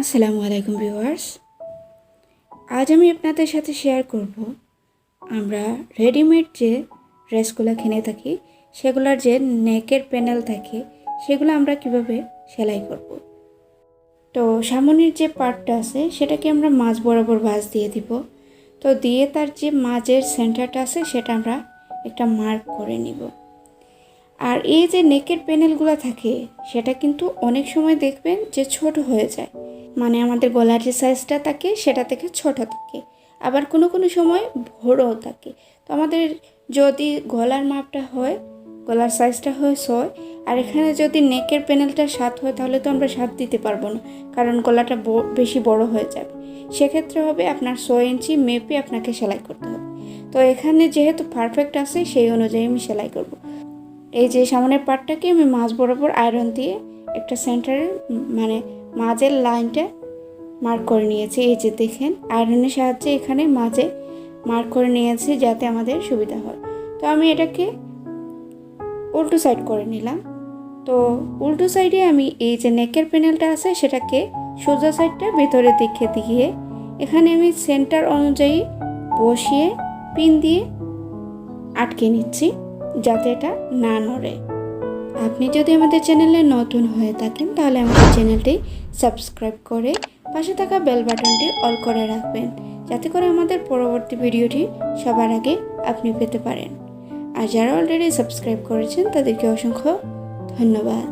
আসসালামু আলাইকুম ভিউয়ার্স। আজ আমি আপনাদের সাথে শেয়ার করব আমরা রেডিমেড যে ড্রেসগুলো কিনে থাকি, সেগুলোর যে নেকের প্যানেল থাকে, সেগুলো আমরা কীভাবে সেলাই করব। তো সামনের যে পার্টটা আছে, সেটাকে আমরা মাঝ বরাবর ভাঁজ দিয়ে দিব। তো দিয়ে তার যে মাঝের সেন্টারটা আছে, সেটা আমরা একটা মার্ক করে নিব। আর এই যে নেকের প্যানেলগুলো থাকে, সেটা কিন্তু অনেক সময় দেখবেন যে ছোট হয়ে যায়। মানে আমাদের গলার যে সাইজটা থাকে, সেটা থেকে ছোট থাকে। আবার কোনো কোনো সময় বড়ও থাকে। তো আমাদের যদি গলার মাপটা হয়, গলার সাইজটা হয় ছয়, আর এখানে যদি নেকের প্যানেলটা সাত হয়, তাহলে তো আমরা সাত দিতে পারব না, কারণ গলাটা বেশি বড় হয়ে যাবে। সেক্ষেত্রে হবে আপনার ছয় ইঞ্চি মেপে আপনাকে সেলাই করতে হবে। তো এখানে যেহেতু পারফেক্ট আছে, সেই অনুযায়ী আমি সেলাই করব। এই যে সামনের পার্টটাকে আমি মাঝ বরাবর আয়রন দিয়ে একটা সেন্টারে মানে মাঝের লাইনটা মার্ক করে নিয়েছি। এই যে দেখেন আয়রনের সাহায্যে এখানে মাঝে মার্ক করে নিয়েছি যাতে আমাদের সুবিধা হয়। তো আমি এটাকে উল্টো সাইড করে নিলাম। তো উল্টো সাইডে আমি এই যে নেকের প্যানেলটা আছে, সেটাকে সোজা সাইডটা ভেতরের দিকে দিয়ে এখানে আমি সেন্টার অনুযায়ী বসিয়ে পিন দিয়ে আটকে নিচ্ছি, যাতে এটা না নড়ে। আপনি যদি আমাদের চ্যানেলে নতুন হয়ে থাকেন, তাহলে আমাদের চ্যানেলটি সাবস্ক্রাইব করে পাশে থাকা বেল বাটনটি অল করে রাখবেন, যাতে করে আমাদের পরবর্তী ভিডিওটি সবার আগে আপনি পেতে পারেন। আর যারা অলরেডি সাবস্ক্রাইব করেছেন, তাদেরকে অসংখ্য ধন্যবাদ।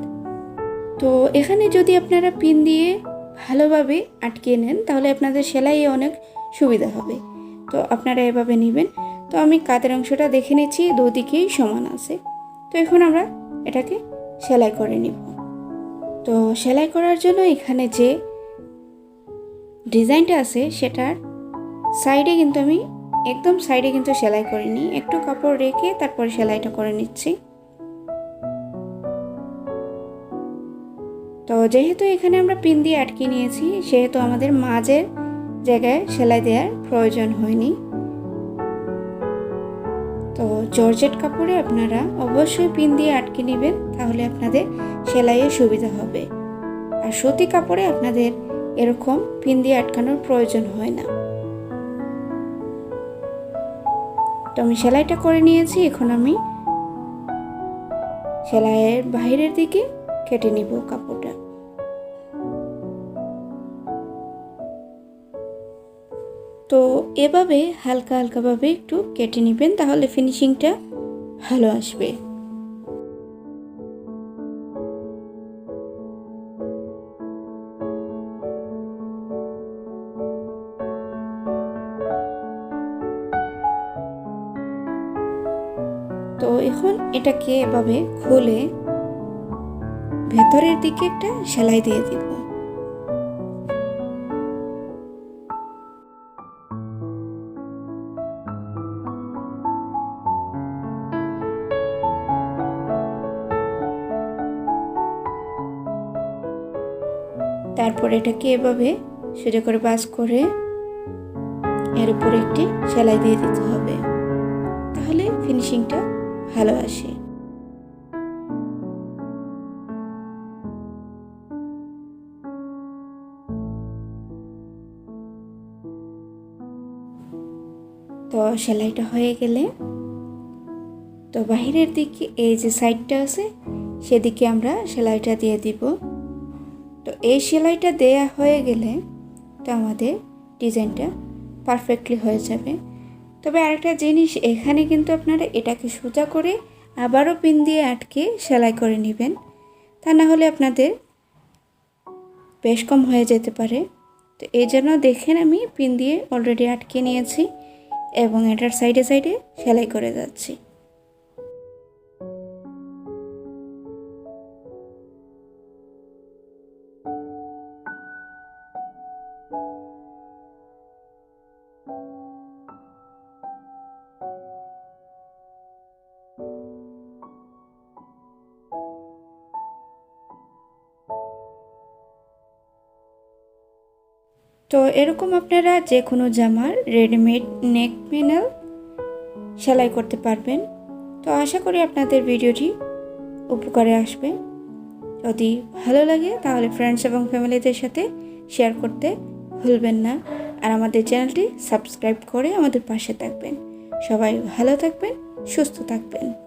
তো এখানে যদি আপনারা পিন দিয়ে ভালোভাবে আটকে নেন, তাহলে আপনাদের সেলাইয়ে অনেক সুবিধা হবে। তো আপনারা এভাবে নেবেন। তো আমি কাতের অংশটা দেখে নিচ্ছি, দুদিকেই সমান আছে। তো এখন আমরা এটাকে সেলাই করে নিব। তো সেলাই করার জন্য এখানে যে ডিজাইনটা আছে সেটার সাইডে কিন্তু আমি একদম সাইডে কিন্তু সেলাই করিনি একটু কাপড় রেখে তারপরে সেলাইটা করে নিচ্ছি। তো যেহেতু এখানে আমরা পিন দিয়ে আটকে নিয়েছি, সেহেতু আমাদের মাঝের জায়গায় সেলাই দেওয়ার প্রয়োজন হয়নি। তো জর্জেট কাপড়ে আপনারা অবশ্যই পিন দিয়ে আটকে নেবেন, তাহলে আপনাদের সেলাইয়ের সুবিধা হবে। আর সুতি কাপড়ে আপনাদের এরকম পিন দিয়ে আটকানোর প্রয়োজন হয় না। তো আমি সেলাইটা করে নিয়েছি, এখন আমি সেলাইয়ের বাইরের দিকে কেটে নিব কাপড়টা তো এভাবে হালকা হালকাভাবে একটু কেটে নেবেন, তাহলে ফিনিশিংটা ভালো আসবে। তো এখন এটাকে এভাবে খুলে ভেতরের দিকে একটা সেলাই দিয়ে দিব। তারপর এটাকে এভাবে সোজা করে বাস করে এর উপরে একটি সেলাই দিয়ে দিতে হবে। তাহলে ফিনিশিংটা ভালো আসে। তো সেলাইটা হয়ে গেলে তো বাহিরের দিকে এই যে সাইডটা আছে, সেদিকে আমরা সেলাইটা দিয়ে দিব। তো এই সেলাইটা দেয়া হয়ে গেলে তো আমাদের ডিজাইনটা পারফেক্টলি হয়ে যাবে। তবে আরেকটা জিনিস, এখানে কিন্তু আপনারা এটাকে সোজা করে আবারও পিন দিয়ে আটকে সেলাই করে নেবেন। তা না হলে আপনাদের বেশ কম হয়ে যেতে পারে। তো এই জন্য দেখেন আমি পিন দিয়ে অলরেডি আটকে নিয়েছি এবং এটার সাইডে সাইডে সেলাই করে যাচ্ছি। তো এরকম আপনারা যে কোনো জামার রেডিমেড নেক প্যানেল সেলাই করতে পারবেন। তো আশা করি আপনাদের ভিডিওটি উপকারে আসবে। যদি ভালো লাগে তাহলে ফ্রেন্ডস এবং ফ্যামিলিদের সাথে শেয়ার করতে ভুলবেন না আর আমাদের চ্যানেলটি সাবস্ক্রাইব করে আমাদের পাশে থাকবেন। সবাই ভালো থাকবেন, সুস্থ থাকবেন।